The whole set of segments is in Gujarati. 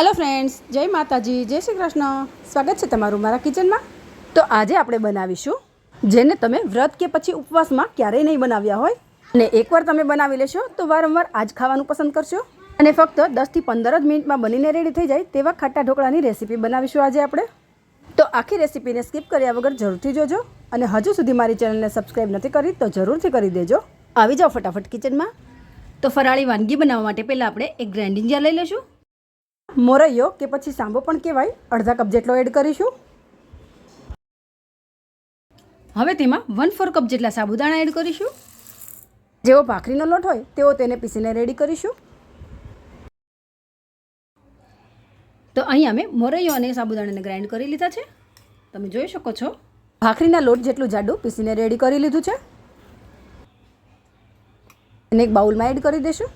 હેલો ફ્રેન્ડ્સ જય માતાજી, જય શ્રી કૃષ્ણ. સ્વાગત છે તમારું મારા કિચનમાં. તો આજે આપણે બનાવીશું જેને તમે વ્રત કે પછી ઉપવાસમાં ક્યારેય નહીં બનાવ્યા હોય. અને એકવાર તમે બનાવી લેશો તો વારંવાર આજ ખાવાનું પસંદ કરશો. અને ફક્ત દસથી પંદર જ મિનિટમાં બનીને રેડી થઈ જાય તેવા ખાટા ઢોકળાની રેસીપી બનાવીશું આજે આપણે. તો આખી રેસીપીને સ્કીપ કર્યા વગર જરૂરથી જોજો. અને હજુ સુધી મારી ચેનલને સબસ્ક્રાઈબ નથી કરી તો જરૂરથી કરી દેજો. આવી જાઓ ફટાફટ કિચનમાં. તો ફરાળી વાનગી બનાવવા માટે પહેલાં આપણે એક ગ્રાઇન્ડિંગ જાર લઈ લઈશું. મોરૈયો કે પછી સાંબો પણ કહેવાય. અડધા કપ જેટલો એડ કરીશું. હવે તેમાં વન ફોર કપ જેટલા સાબુદાણા એડ કરીશું. જેવો ભાખરીનો લોટ હોય તેવો તેને પીસીને રેડી કરીશું. તો અહીં અમે મોરૈયો અને સાબુદાણાને ગ્રાઇન્ડ કરી લીધા છે. તમે જોઈ શકો છો. ભાખરીના લોટ જેટલું જાડું પીસીને રેડી કરી લીધું છે. એને એક બાઉલમાં એડ કરી દઈશું.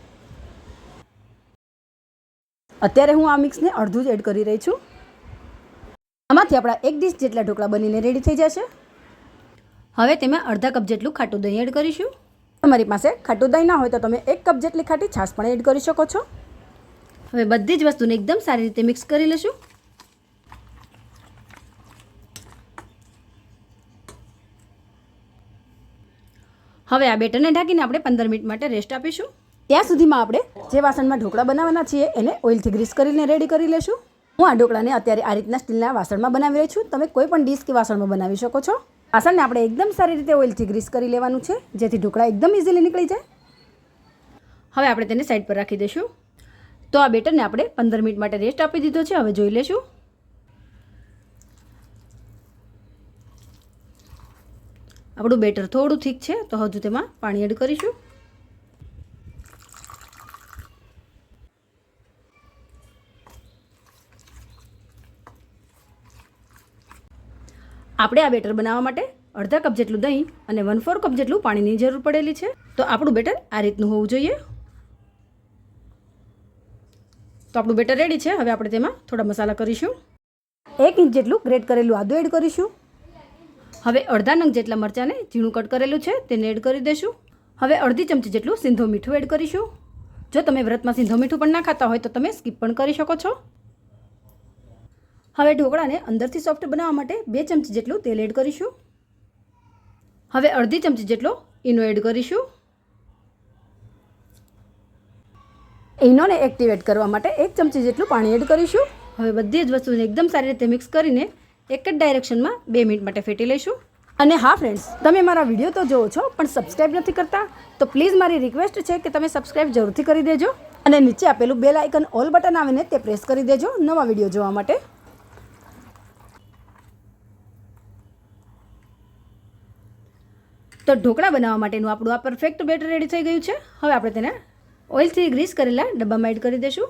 અત્યારે હું આ મિક્સને અડધું જ એડ કરી રહી છું. આમાંથી આપણા એક ડીશ જેટલા ઢોકળા બનીને રેડી થઈ જશે. હવે તેમાં અડધા કપ જેટલું ખાટું દહીં એડ કરીશું. તમારી પાસે ખાટું દહીં ના હોય તો તમે એક કપ જેટલી ખાટી છાશ પણ એડ કરી શકો છો. હવે બધી જ વસ્તુને એકદમ સારી રીતે મિક્સ કરી લઈશું. હવે આ બેટરને ઢાંકીને આપણે પંદર મિનિટ માટે રેસ્ટ આપીશું. ત્યાં સુધીમાં આપણે જે વાસણમાં ઢોકળા બનાવવાના છીએ, એને ઓઇલથી ગ્રીસ કરીને રેડી કરી લેશું હું આ ઢોકળાને અત્યારે આ રીતના સ્ટીલના વાસણમાં બનાવી રહી છું. તમે કોઈ પણ ડીશ કે વાસણમાં બનાવી શકો છો. વાસણને આપણે એકદમ સારી રીતે ઓઇલથી ગ્રીસ કરી લેવાનું છે, જેથી ઢોકળા એકદમ ઇઝીલી નીકળી જાય. હવે આપણે તેને સાઈડ પર રાખી દઈશું. તો આ બેટરને આપણે પંદર મિનિટ માટે રેસ્ટ આપી દીધો છે. હવે જોઈ લેશું આપણું બેટર થોડું ઠીક છે, તો હજુ તેમાં પાણી એડ કરીશું. આપણે આ બેટર બનાવવા માટે અડધા કપ જેટલું દહીં અને વન ફોર કપ જેટલું પાણીની જરૂર પડેલી છે. તો આપણું બેટર આ રીતનું હોવું જોઈએ. તો આપણું બેટર રેડી છે. હવે આપણે તેમાં થોડા મસાલા કરીશું. એક ઇંચ જેટલું ગ્રેટ કરેલું આદું એડ કરીશું. હવે અડધા નંગ જેટલા મરચાંને ઝીણું કટ કરેલું છે, તેને એડ કરી દઈશું. હવે અડધી ચમચી જેટલું સિંધો મીઠું એડ કરીશું. જો તમે વ્રતમાં સિંધો મીઠું પણ ના ખાતા હોય તો તમે સ્કીપ પણ કરી શકો છો. હવે ઢોકળાને અંદરથી સોફ્ટ બનાવવા માટે બે ચમચી જેટલું તેલ એડ કરીશું. હવે અડધી ચમચી જેટલો ઈનો એડ કરીશું. ઈનોને એક્ટિવેટ કરવા માટે એક ચમચી જેટલું પાણી એડ કરીશું. હવે બધી જ વસ્તુને એકદમ સારી રીતે મિક્સ કરીને એક જ ડાયરેક્શનમાં બે મિનિટ માટે ફેટી લઈશું. અને હા ફ્રેન્ડ્સ તમે મારા વીડિયો તો જોવો છો, પણ સબસ્ક્રાઈબ નથી કરતા, તો પ્લીઝ મારી રિક્વેસ્ટ છે કે તમે સબસ્ક્રાઈબ જરૂરથી કરી દેજો. અને નીચે આપેલું બેલ આઇકન ઓલ બટન આવે ને તે પ્રેસ કરી દેજો નવા વીડિયો જોવા માટે. તો ઢોકળા બનાવવા માટેનું આપણું આ પરફેક્ટ બેટર રેડી થઈ ગયું છે. હવે આપણે તેને ઓઇલથી ગ્રીસ કરેલા ડબ્બામાં એડ કરી દઈશું.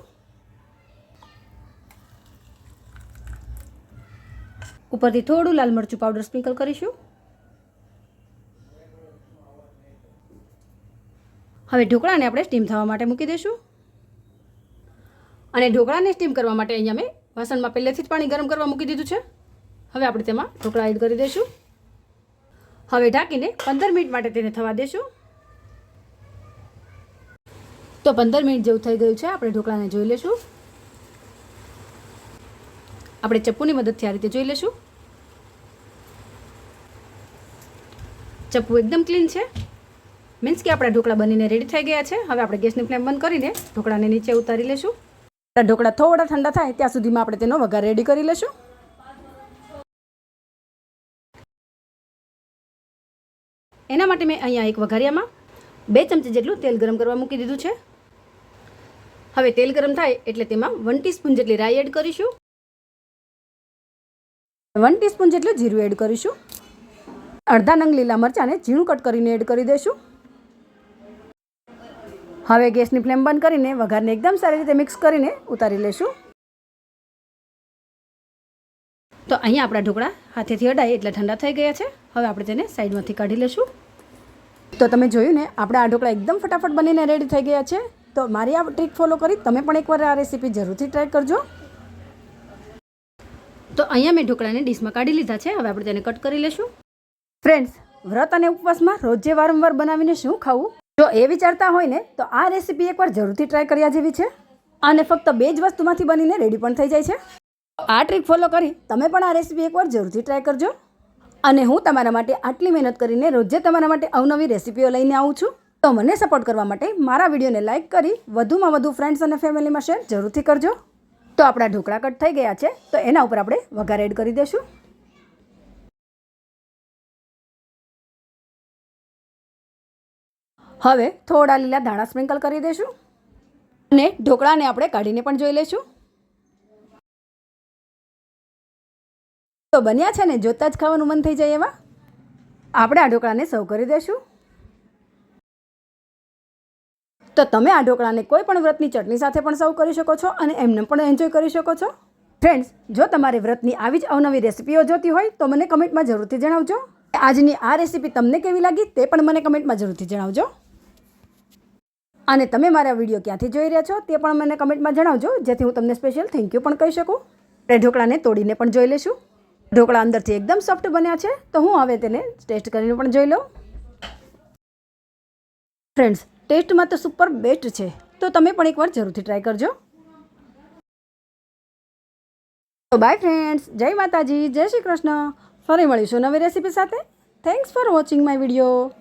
ઉપરથી થોડું લાલ મરચું પાવડર સ્પ્રિંકલ કરીશું. હવે ઢોકળાને આપણે સ્ટીમ થવા માટે મૂકી દઈશું. અને ઢોકળાને સ્ટીમ કરવા માટે અહીંયા મેં વાસણમાં પહેલેથી જ પાણી ગરમ કરવા મૂકી દીધું છે. હવે આપણે તેમાં ઢોકળા એડ કરી દઈશું. હવે ઢાંકીને પંદર મિનિટ માટે તેને થવા દેશું. તો પંદર મિનિટ જેવું થઈ ગયું છે, આપણે ઢોકળાને જોઈ લેશું. આપણે ચપ્પુની મદદથી આ રીતે જોઈ લેશું. ચપ્પુ એકદમ ક્લીન છે. મીન્સ કે આપણા ઢોકળા બનીને રેડી થઈ ગયા છે. હવે આપણે ગેસની ફ્લેમ બંધ કરીને ઢોકળાને નીચે ઉતારી લેશું. ઢોકળા થોડા ઠંડા થાય ત્યાં સુધીમાં આપણે તેનો વઘાર રેડી કરી લેશું. એના માટે મેં અહીંયા એક વઘારિયામાં બે ચમચી જેટલું તેલ ગરમ કરવા મૂકી દીધું છે. હવે તેલ ગરમ થાય એટલે તેમાં વન ટીસ્પૂન જેટલી રાઈ એડ કરીશું. વન ટીસ્પૂન જેટલું જીરું એડ કરીશું. અડધા નંગ લીલા મરચાંને ઝીણું કટ કરીને એડ કરી દઈશું. હવે ગેસની ફ્લેમ બંધ કરીને વઘારને એકદમ સારી રીતે મિક્સ કરીને ઉતારી લઈશું. તો અહીંયા આપણા ઢોકળા હાથેથી અડાય એટલે ઠંડા થઈ ગયા છે. હવે આપણે તેને સાઈડમાંથી કાઢી લઈશું. તો તમે જોયું ને આપણા આ ઢોકળા એકદમ ફટાફટ બનીને રેડી થઈ ગયા છે. તો મારી આ ટ્રીક ફોલો કરી તમે પણ એકવાર આ રેસીપી જરૂરથી ટ્રાય કરજો. તો અહીંયા મેં ઢોકળાને ડીશમાં કાઢી લીધા છે હવે આપણે તેને કટ કરી લઈશું ફ્રેન્ડ્સ વ્રત અને ઉપવાસમાં રોજે વારંવાર બનાવીને શું ખાવું? જો એ વિચારતા હોય ને તો આ રેસીપી એકવાર જરૂરથી ટ્રાય કર્યા જેવી છે. અને ફક્ત બે જ વસ્તુમાંથી બનીને રેડી પણ થઈ જાય છે. આ ટ્રીક ફોલો કરી તમે પણ આ રેસીપી એકવાર જરૂરથી ટ્રાય કરજો. અને હું તમારા માટે આટલી મહેનત કરીને રોજે તમારા માટે અવનવી રેસીપીઓ લઈને આવું છું. તો મને સપોર્ટ કરવા માટે મારા વિડીયોને લાઇક કરી વધુમાં વધુ ફ્રેન્ડ્સ અને ફેમિલીમાં શેર જરૂરથી કરજો. તો આપણા ઢોકળા કટ થઈ ગયા છે, તો એના ઉપર આપણે વઘાર એડ કરી દઈશું. હવે થોડા લીલા ધાણા સ્પ્રિંકલ કરી દઈશું. અને ઢોકળાને આપણે કાઢીને પણ જોઈ લઈશું. તો બન્યા છે ને, જોતા જ ખાવાનું મન થઈ જાય એવા? આપણે આ ઢોકળાને સર્વ કરી દઈશું તો તમે આ ઢોકળાને કોઈ પણ વ્રતની ચટણી સાથે પણ સર્વ કરી શકો છો અને એમને પણ એન્જોય કરી શકો છો. ફ્રેન્ડ્સ જો તમારે વ્રતની આવી જ અવનવી રેસીપીઓ જોતી હોય, તો મને કમેન્ટમાં જરૂરથી જણાવજો. આજની આ રેસીપી તમને કેવી લાગી, તે પણ મને કમેન્ટમાં જરૂરથી જણાવજો. અને તમે મારા વીડિયો ક્યાંથી જોઈ રહ્યા છો, તે પણ મને કમેન્ટમાં જણાવજો, જેથી હું તમને સ્પેશિયલ થેન્ક યુ પણ કહી શકું. આપણે ઢોકળાને તોડીને પણ જોઈ લઈશું. ઢોકળા અંદરથી એકદમ સોફ્ટ બન્યા છે. તો હું હવે તેને ટેસ્ટ કરીને પણ જોઈ લઉં. ફ્રેન્ડ્સ ટેસ્ટમાં તો સુપર બેસ્ટ છે. તો તમે પણ એકવાર જરૂરથી ટ્રાય કરજો. તો બાય ફ્રેન્ડ્સ જય માતાજી, જય શ્રી કૃષ્ણ. ફરી મળીશું નવી રેસીપી સાથે. Thanks for watching my video